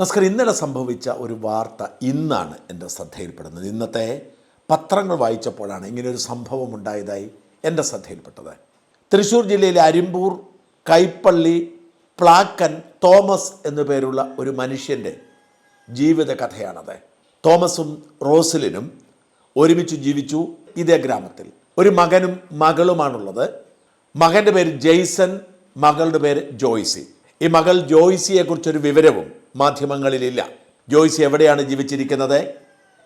നമസ്കാരം ഇന്നലെ സംഭവിച്ച ഒരു വാർത്ത ഇന്നാണ് എന്റെ ശ്രദ്ധയിൽപ്പെടുന്നത്. ഇന്നത്തെ പത്രങ്ങൾ വായിച്ചപ്പോഴാണ് ഇങ്ങനെയൊരു സംഭവം ഉണ്ടായതായി എന്റെ ശ്രദ്ധയിൽപ്പെട്ടത്. തൃശ്ശൂർ ജില്ലയിലെ അരിമ്പൂർ കൈപ്പള്ളി പ്ലാക്കൻ തോമസ് എന്നു പേരുള്ള ഒരു മനുഷ്യന്റെ ജീവിത കഥയാണത് തോമസും റോസലിനും ഒരുമിച്ച് ജീവിച്ചു ഇതേ ഗ്രാമത്തിൽ. ഒരു മകനും മകളുമാണുള്ളത്. മകന്റെ പേര് ജെയ്സൺ മകളുടെ പേര് ജോയ്സി. ഈ മകൾ ജോയ്സിയെക്കുറിച്ചൊരു വിവരവും മാധ്യമങ്ങളിലില്ല. ജോയ്സ് എവിടെയാണ് ജീവിച്ചിരിക്കുന്നത്?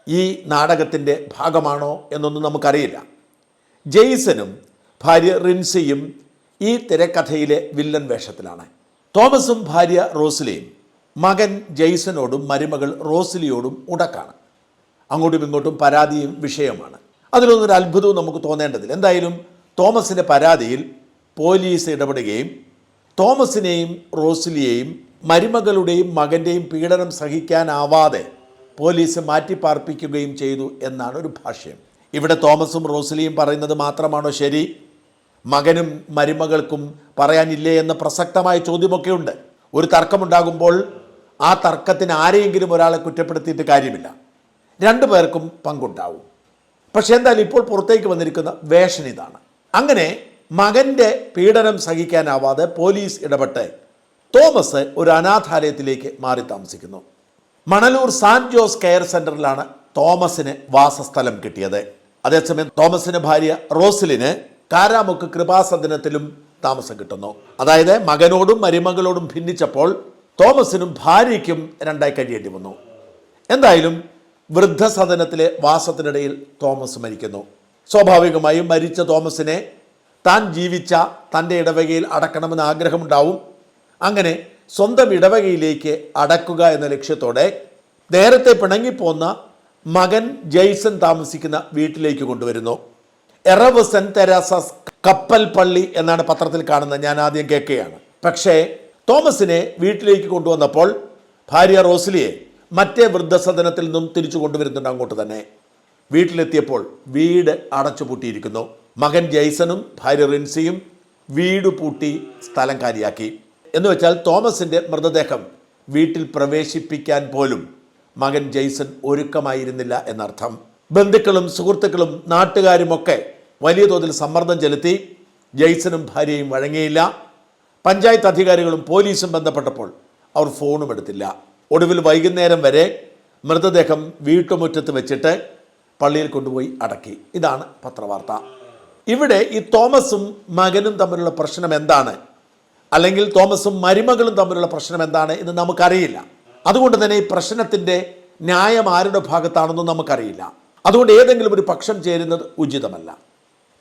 ഈ നാടകത്തിന്റെ ഭാഗമാണോ എന്നൊന്നും നമുക്കറിയില്ല. ജെയ്സനും ഭാര്യ റിൻസിയും ഈ തിരക്കഥയിലെ വില്ലൻ വേഷത്തിലാണ്. തോമസും ഭാര്യ റോസ്ലിയും മകൻ ജെയ്സനോടും മരുമകൾ റോസ്ലിയോടും ഉടക്കാണ്. അങ്ങോട്ടും ഇങ്ങോട്ടും പരാതിയും വിഷയമാണ് അതിലൊന്നൊരു അത്ഭുതവും നമുക്ക് തോന്നേണ്ടതില്ല. എന്തായാലും തോമസിന്റെ പരാതിയിൽ പോലീസ് ഇടപെടുകയും തോമസിനെയും റോസ്ലിയെയും മരുമകളുടെയും മകന്റെയും പീഡനം സഹിക്കാനാവാതെ പോലീസ് മാറ്റിപ്പാർപ്പിക്കുകയും ചെയ്തു എന്നാണ് ഒരു ഭാഷ്യം. ഇവിടെ തോമസും റോസ്ലിയും പറയുന്നത് മാത്രമാണോ ശരി? മകനും മരുമകൾക്കും പറയാനില്ലേ എന്ന പ്രസക്തമായ ചോദ്യമൊക്കെ ഉണ്ട് ഒരു തർക്കമുണ്ടാകുമ്പോൾ ആ തർക്കത്തിന് ആരെയെങ്കിലും ഒരാളെ കുറ്റപ്പെടുത്തിയിട്ട് കാര്യമില്ല. രണ്ടു പേർക്കും പങ്കുണ്ടാവും. പക്ഷേ എന്തായാലും ഇപ്പോൾ പുറത്തേക്ക് വന്നിരിക്കുന്ന വേഷൻ ഇതാണ്. അങ്ങനെ മകന്റെ പീഡനം സഹിക്കാനാവാതെ പോലീസ് ഇടപെട്ട് തോമസ് ഒരു അനാഥാലയത്തിലേക്ക് മാറി താമസിക്കുന്നു. മണലൂർ സാൻ ജോസ് കെയർ സെന്ററിലാണ് തോമസിന് വാസസ്ഥലം കിട്ടിയത്. അതേസമയം തോമസിന് ഭാര്യ റോസലിന് കാരാമുക്ക് കൃപാസദനത്തിലും താമസം കിട്ടുന്നു. അതായത് മകനോടും മരുമകളോടും ഭിന്നിച്ചപ്പോൾ തോമസിനും ഭാര്യയ്ക്കും രണ്ടായി കഴിയേണ്ടി വന്നു. എന്തായാലും വൃദ്ധസദനത്തിലെ വാസത്തിനിടയിൽ തോമസ് മരിക്കുന്നു. സ്വാഭാവികമായും മരിച്ച തോമസിനെ താൻ ജീവിച്ച തന്റെ ഇടവകയിൽ അടക്കണമെന്ന് ആഗ്രഹമുണ്ടാവും. അങ്ങനെ സ്വന്തം ഇടവകയിലേക്ക് അടക്കുക എന്ന ലക്ഷ്യത്തോടെ നേരത്തെ പിണങ്ങിപ്പോന്ന മകൻ ജെയ്സൺ താമസിക്കുന്ന വീട്ടിലേക്ക് കൊണ്ടുവരുന്നു. എറവ് സെൻ തെരാസസ് കപ്പൽ പള്ളി എന്നാണ് പത്രത്തിൽ കാണുന്നത്. ഞാൻ ആദ്യം കേൾക്കുകയാണ്. പക്ഷേ തോമസിനെ വീട്ടിലേക്ക് കൊണ്ടുവന്നപ്പോൾ ഭാര്യ റോസ്ലിയെ മറ്റേ വൃദ്ധസദനത്തിൽ നിന്നും തിരിച്ചു കൊണ്ടുവരുന്നുണ്ട് അങ്ങോട്ട് തന്നെ. വീട്ടിലെത്തിയപ്പോൾ വീട് അടച്ചു അടച്ചുപൂട്ടിയിരിക്കുന്നു മകൻ ജെയ്സണും ഭാര്യ റിൻസിയും വീട് പൂട്ടി സ്ഥലം കാലിയാക്കി. എന്ന് വെച്ചാൽ തോമസിന്റെ മൃതദേഹം വീട്ടിൽ പ്രവേശിപ്പിക്കാൻ പോലും മകൻ ജെയ്സൺ ഒരുക്കമായിരുന്നില്ല എന്നർത്ഥം. ബന്ധുക്കളും സുഹൃത്തുക്കളും നാട്ടുകാരുമൊക്കെ വലിയ തോതിൽ സമ്മർദ്ദം ചെലുത്തി ജെയ്സനും ഭാര്യയും വഴങ്ങിയില്ല. പഞ്ചായത്ത് അധികാരികളും പോലീസും ബന്ധപ്പെട്ടപ്പോൾ അവർ ഫോണും എടുത്തില്ല. ഒടുവിൽ വൈകുന്നേരം വരെ മൃതദേഹം വീട്ടുമുറ്റത്ത് വെച്ചിട്ട് പള്ളിയിൽ കൊണ്ടുപോയി അടക്കി. ഇതാണ് പത്രവാർത്ത. ഇവിടെ ഈ തോമസും മകനും തമ്മിലുള്ള പ്രശ്നം എന്താണ്? അല്ലെങ്കിൽ തോമസും മരുമകളും തമ്മിലുള്ള പ്രശ്നം എന്താണ് എന്ന് നമുക്കറിയില്ല. അതുകൊണ്ട് തന്നെ ഈ പ്രശ്നത്തിന്റെ ന്യായം ആരുടെ ഭാഗത്താണെന്നും നമുക്കറിയില്ല. അതുകൊണ്ട് ഏതെങ്കിലും ഒരു പക്ഷം ചേരുന്നത് ഉചിതമല്ല.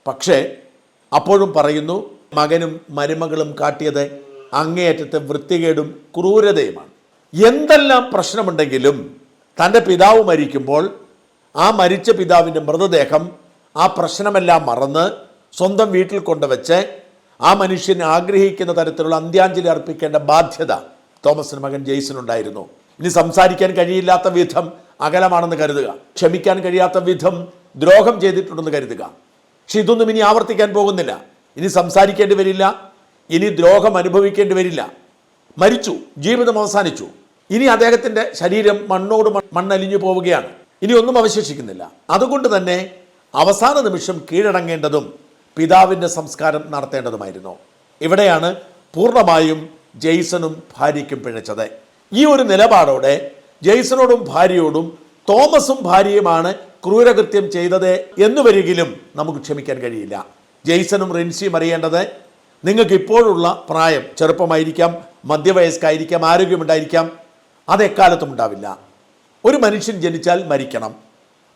പക്ഷേ അപ്പോഴും പറയുന്നു മകനും മരുമകളും കാട്ടിയത് അങ്ങേയറ്റത്തെ വൃത്തികേടും ക്രൂരതയുമാണ്. എന്തെല്ലാം പ്രശ്നമുണ്ടെങ്കിലും തന്റെ പിതാവ് മരിക്കുമ്പോൾ ആ മരിച്ച പിതാവിന്റെ മൃതദേഹം ആ പ്രശ്നമെല്ലാം മറന്ന് സ്വന്തം വീട്ടിൽ കൊണ്ടുവച്ച് ആ മനുഷ്യൻ ആഗ്രഹിക്കുന്ന തരത്തിലുള്ള അന്ത്യാഞ്ജലി അർപ്പിക്കേണ്ട ബാധ്യത തോമസിന് മകൻ ജെയ്സനുണ്ടായിരുന്നു. ഇനി സംസാരിക്കാൻ കഴിയില്ലാത്ത വിധം അകലമാണെന്ന് കരുതുക. ക്ഷമിക്കാൻ കഴിയാത്ത വിധം ദ്രോഹം ചെയ്തിട്ടുണ്ടെന്ന് കരുതുക. പക്ഷെ ഇതൊന്നും ഇനി ആവർത്തിക്കാൻ പോകുന്നില്ല. ഇനി സംസാരിക്കേണ്ടി വരില്ല. ഇനി ദ്രോഹം അനുഭവിക്കേണ്ടി വരില്ല. മരിച്ചു. ജീവിതം അവസാനിച്ചു. ഇനി അദ്ദേഹത്തിന്റെ ശരീരം മണ്ണോട് മണ്ണലിഞ്ഞു പോവുകയാണ്. ഇനി ഒന്നും അവശേഷിക്കുന്നില്ല. അതുകൊണ്ട് തന്നെ അവസാന നിമിഷം കീഴടങ്ങേണ്ടതും പിതാവിന്റെ സംസ്കാരം നടത്തേണ്ടതുമായിരുന്നു. ഇവിടെയാണ് പൂർണമായും ജെയ്സണും ഭാര്യയ്ക്കും പിഴച്ചത്. ഈ ഒരു നിലപാടോടെ ജെയ്സണോടും ഭാര്യയോടും തോമസും ഭാര്യയുമാണ് ക്രൂരകൃത്യം ചെയ്തത് എന്ന് വരികിലും നമുക്ക് ക്ഷമിക്കാൻ കഴിയില്ല. ജെയ്സണും റിൻസിയും അറിയേണ്ടത് നിങ്ങൾക്ക് ഇപ്പോഴുള്ള പ്രായം ചെറുപ്പമായിരിക്കാം മധ്യവയസ്കായിരിക്കാം ആരോഗ്യമുണ്ടായിരിക്കാം അത് എക്കാലത്തും ഉണ്ടാവില്ല. ഒരു മനുഷ്യൻ ജനിച്ചാൽ മരിക്കണം.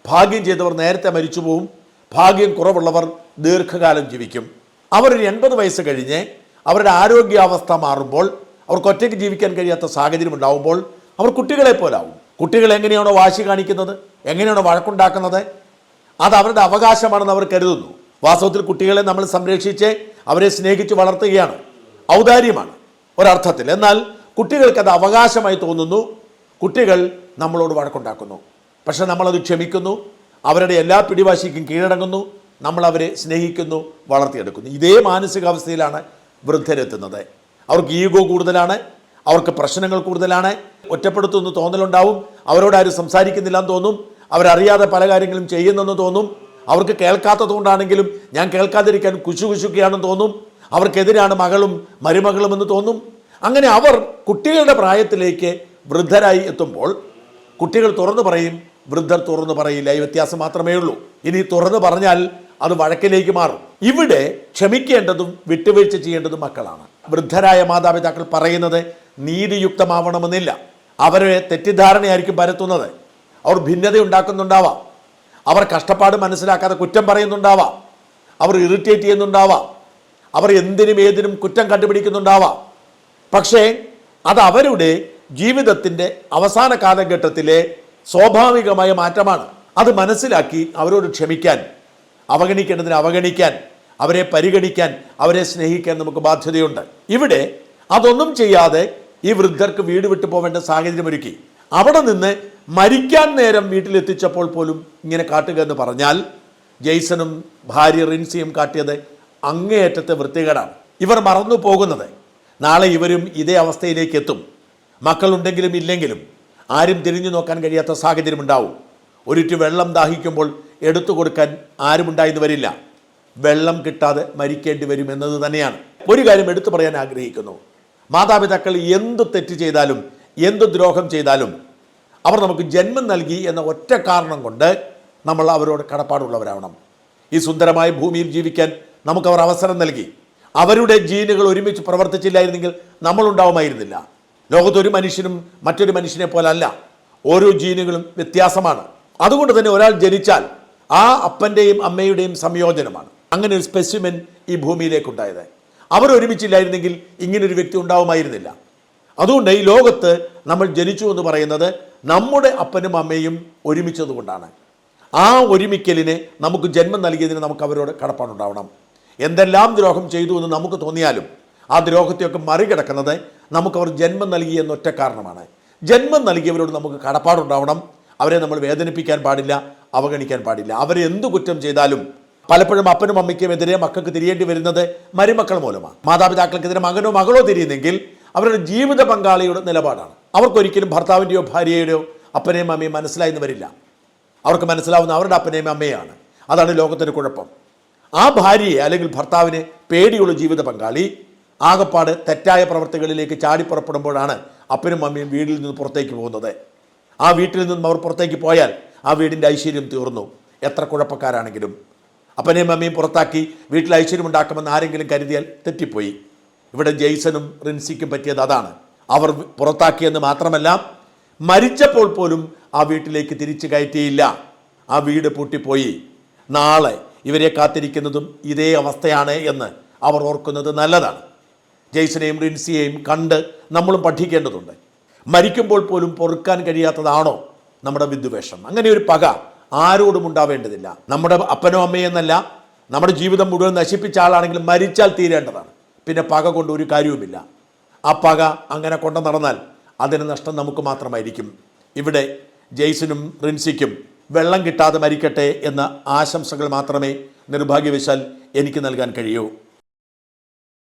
ഭാഗ്യം ചെയ്തവർ നേരത്തെ മരിച്ചു പോവും ഭാഗ്യം കുറവുള്ളവർ ദീർഘകാലം ജീവിക്കും. അവർ ഒരു എൺപത് വയസ്സ് കഴിഞ്ഞ് അവരുടെ ആരോഗ്യാവസ്ഥ മാറുമ്പോൾ അവർക്ക് ഒറ്റയ്ക്ക് ജീവിക്കാൻ കഴിയാത്ത സാഹചര്യം ഉണ്ടാവുമ്പോൾ അവർ കുട്ടികളെ പോലാവും. കുട്ടികൾ എങ്ങനെയാണോ വാശി കാണിക്കുന്നത് എങ്ങനെയാണോ വഴക്കുണ്ടാക്കുന്നത് അത് അവരുടെ അവകാശമാണെന്ന് അവർ കരുതുന്നു. വാസ്തവത്തിൽ കുട്ടികളെ നമ്മൾ സംരക്ഷിച്ച് അവരെ സ്നേഹിച്ച് വളർത്തുകയാണ്. ഔദാര്യമാണ് ഒരർത്ഥത്തിൽ. എന്നാൽ കുട്ടികൾക്ക് അത് അവകാശമായി തോന്നുന്നു കുട്ടികൾ നമ്മളോട് വഴക്കുണ്ടാക്കുന്നു. പക്ഷെ നമ്മളത് ക്ഷമിക്കുന്നു അവരുടെ എല്ലാ പിടിവാശിക്കും കീഴടങ്ങുന്നു നമ്മൾ അവരെ സ്നേഹിക്കുന്നു വളർത്തിയെടുക്കുന്നു. ഇതേ മാനസികാവസ്ഥയിലാണ് വൃദ്ധരെത്തുന്നത്. അവർക്ക് ഈഗോ കൂടുതലാണ് അവർക്ക് പ്രശ്നങ്ങൾ കൂടുതലാണ് ഒറ്റപ്പെടുത്തുമെന്ന് തോന്നലുണ്ടാവും അവരോട് ആരും സംസാരിക്കുന്നില്ല എന്ന് തോന്നും അവരറിയാതെ പല കാര്യങ്ങളും ചെയ്യുന്നെന്ന് തോന്നും അവർക്ക് കേൾക്കാത്തതുകൊണ്ടാണെങ്കിലും ഞാൻ കേൾക്കാതിരിക്കാൻ കുശു കുശുക്കുകയാണെന്ന് തോന്നും അവർക്കെതിരാണ് മകളും മരുമകളും എന്ന് തോന്നും. അങ്ങനെ അവർ കുട്ടികളുടെ പ്രായത്തിലേക്ക് വൃദ്ധരായി എത്തുമ്പോൾ കുട്ടികൾ തുറന്നു പറയും വൃദ്ധർ തുറന്നു പറയില്ല ഈ വ്യത്യാസം മാത്രമേ ഉള്ളൂ ഇനി തുറന്നു പറഞ്ഞാൽ അത് വഴക്കിലേക്ക് മാറും. ഇവിടെ ക്ഷമിക്കേണ്ടതും വിട്ടുവീഴ്ച ചെയ്യേണ്ടതും മക്കളാണ്. വൃദ്ധരായ മാതാപിതാക്കൾ പറയുന്നത് നീതിയുക്തമാവണമെന്നില്ല. അവരെ തെറ്റിദ്ധാരണയായിരിക്കും പരത്തുന്നത്. അവർ ഭിന്നത ഉണ്ടാക്കുന്നുണ്ടാവാം. അവർ കഷ്ടപ്പാട് മനസ്സിലാക്കാതെ കുറ്റം പറയുന്നുണ്ടാവാം. അവർ ഇറിറ്റേറ്റ് ചെയ്യുന്നുണ്ടാവാം. അവർ എന്തിനും ഏതിനും കുറ്റം കണ്ടുപിടിക്കുന്നുണ്ടാവാം. പക്ഷേ അത് അവരുടെ ജീവിതത്തിന്റെ അവസാന കാലഘട്ടത്തിലെ സ്വാഭാവികമായ മാറ്റമാണ്. അത് മനസ്സിലാക്കി അവരോട് ക്ഷമിക്കാൻ അവഗണിക്കേണ്ടതിന് അവഗണിക്കാൻ അവരെ പരിഗണിക്കാൻ അവരെ സ്നേഹിക്കാൻ നമുക്ക് ബാധ്യതയുണ്ട്. ഇവിടെ അതൊന്നും ചെയ്യാതെ ഈ വൃദ്ധർക്ക് വീട് വിട്ടു പോവേണ്ട സാഹചര്യം ഒരുക്കി. അവിടെ നിന്ന് മരിക്കാൻ നേരം വീട്ടിലെത്തിച്ചപ്പോൾ പോലും ഇങ്ങനെ കാട്ടുക എന്ന് പറഞ്ഞാൽ ജെയ്സണും ഭാര്യ റിൻസിയും കാട്ടിയത് അങ്ങേയറ്റത്തെ വൃത്തികേടാണ്. ഇവർ മറന്നു പോകുന്നത്. നാളെ ഇവരും ഇതേ അവസ്ഥയിലേക്ക് എത്തും. മക്കളുണ്ടെങ്കിലും ഇല്ലെങ്കിലും ആരും തിരിഞ്ഞു നോക്കാൻ കഴിയാത്ത സാഹചര്യം ഉണ്ടാവും ഒരിറ്റു വെള്ളം ദാഹിക്കുമ്പോൾ എടുത്തു കൊടുക്കാൻ ആരും ഉണ്ടായെന്ന് വരില്ല. വെള്ളം കിട്ടാതെ മരിക്കേണ്ടി വരും എന്നത് തന്നെയാണ്. ഒരു കാര്യം എടുത്തു പറയാൻ ആഗ്രഹിക്കുന്നു. മാതാപിതാക്കൾ എന്ത് തെറ്റ് ചെയ്താലും എന്ത് ദ്രോഹം ചെയ്താലും അവർ നമുക്ക് ജന്മം നൽകി എന്ന ഒറ്റ കാരണം കൊണ്ട് നമ്മൾ അവരോട് കടപ്പാടുള്ളവരാവണം. ഈ സുന്ദരമായ ഭൂമിയിൽ ജീവിക്കാൻ നമുക്കവർ അവസരം നൽകി. അവരുടെ ജീനുകൾ ഒരുമിച്ച് പ്രവർത്തിച്ചില്ലായിരുന്നെങ്കിൽ നമ്മളുണ്ടാവുമായിരുന്നില്ല. ലോകത്തൊരു മനുഷ്യനും മറ്റൊരു മനുഷ്യനെ പോലല്ല ഓരോ ജീനുകളും വ്യത്യാസമാണ്. അതുകൊണ്ട് തന്നെ ഒരാൾ ജനിച്ചാൽ ആ അപ്പന്റെയും അമ്മയുടെയും സംയോജനമാണ്. അങ്ങനെ ഒരു സ്പെസിമെൻ ഈ ഭൂമിയിലേക്കുണ്ടായത്. അവർ ഒരുമിച്ചില്ലായിരുന്നെങ്കിൽ ഇങ്ങനൊരു വ്യക്തി ഉണ്ടാവുമായിരുന്നില്ല. അതുകൊണ്ട് ഈ ലോകത്ത് നമ്മൾ ജനിച്ചു എന്ന് പറയുന്നത് നമ്മുടെ അപ്പനും അമ്മയും ഒരുമിച്ചതുകൊണ്ടാണ് ആ ഒരുമിക്കലിനെ നമുക്ക് ജന്മം നൽകിയതിന് നമുക്ക് അവരോട് കടപ്പാടുണ്ടാവണം എന്തെല്ലാം ദ്രോഹം ചെയ്തു എന്ന് നമുക്ക് തോന്നിയാലും ആ ദ്രോഹത്തെയൊക്കെ മറികടക്കുന്നത് നമുക്കവർ ജന്മം നൽകി എന്നൊറ്റ കാരണമാണ്. ജന്മം നൽകിയവരോട് നമുക്ക് കടപ്പാടുണ്ടാവണം അവരെ നമ്മൾ വേദനിപ്പിക്കാൻ പാടില്ല. അവഗണിക്കാൻ പാടില്ല. അവർ എന്ത് കുറ്റം ചെയ്താലും പലപ്പോഴും അപ്പനും അമ്മയ്ക്കും എതിരെ മക്കൾക്ക് തിരിയേണ്ടി വരുന്നത് മരുമക്കൾ മൂലമാണ്. മാതാപിതാക്കൾക്കെതിരെ മകനോ മകളോ തിരിയുന്നെങ്കിൽ അവരുടെ ജീവിത പങ്കാളിയുടെ നിലപാടാണ്. അവർക്കൊരിക്കലും ഭർത്താവിന്റെയോ ഭാര്യയുടെയോ അപ്പനെയും അമ്മയും മനസ്സിലായെന്ന് വരില്ല. അവർക്ക് മനസ്സിലാവുന്ന അവരുടെ അപ്പനെയും അമ്മയാണ് അതാണ് ലോകത്തിന്റെ കുഴപ്പം. ആ ഭാര്യയെ അല്ലെങ്കിൽ ഭർത്താവിനെ പേടിയുള്ള ജീവിത പങ്കാളി ആകപ്പാട് തെറ്റായ പ്രവർത്തികളിലേക്ക് ചാടിപ്പുറപ്പെടുമ്പോഴാണ് അപ്പനും അമ്മയും വീട്ടിൽ നിന്ന് പുറത്തേക്ക് പോകുന്നത്. ആ വീട്ടിൽ നിന്നും അവർ പുറത്തേക്ക് പോയാൽ ആ വീടിന്റെ ഐശ്വര്യം തീർന്നു. എത്ര കുഴപ്പക്കാരാണെങ്കിലും. അപ്പനെയും അമ്മയും പുറത്താക്കി വീട്ടിൽ ഐശ്വര്യം ഉണ്ടാക്കുമെന്ന് ആരെങ്കിലും കരുതിയാൽ തെറ്റിപ്പോയി. ഇവിടെ ജെയ്സനും റിൻസിക്കും പറ്റിയത് അതാണ്. അവർ പുറത്താക്കിയെന്ന് മാത്രമല്ല മരിച്ചപ്പോൾ പോലും ആ വീട്ടിലേക്ക് തിരിച്ചു കയറ്റിയില്ല. ആ വീട് പൂട്ടിപ്പോയി. നാളെ ഇവരെ കാത്തിരിക്കുന്നതും ഇതേ അവസ്ഥയാണ് എന്ന് അവർ ഓർക്കുന്നത് നല്ലതാണ്. ജെയ്സനെയും റിൻസിയെയും കണ്ട് നമ്മളും പഠിക്കേണ്ടതുണ്ട്. മരിക്കുമ്പോൾ പോലും പൊറുക്കാൻ കഴിയാത്തതാണോ? നമ്മുടെ വിദ്വേഷം അങ്ങനെ ഒരു പക ആരോടും ഉണ്ടാവേണ്ടതില്ല. നമ്മുടെ അപ്പനോ അമ്മയോ എന്നല്ല നമ്മുടെ ജീവിതം മുഴുവൻ നശിപ്പിച്ച ആളാണെങ്കിലും മരിച്ചാൽ തീരേണ്ടതാണ്. പിന്നെ പക കൊണ്ട് ഒരു കാര്യവുമില്ല. ആ പക അങ്ങനെ കൊണ്ടു നടന്നാൽ അതിന് നഷ്ടം നമുക്ക് മാത്രമായിരിക്കും. ഇവിടെ ജെയ്സനും റിൻസിക്കും വെള്ളം കിട്ടാതെ മരിക്കട്ടെ എന്ന ആശംസകൾ മാത്രമേ നിർഭാഗ്യവശാൽ എനിക്ക് നൽകാൻ കഴിയൂ.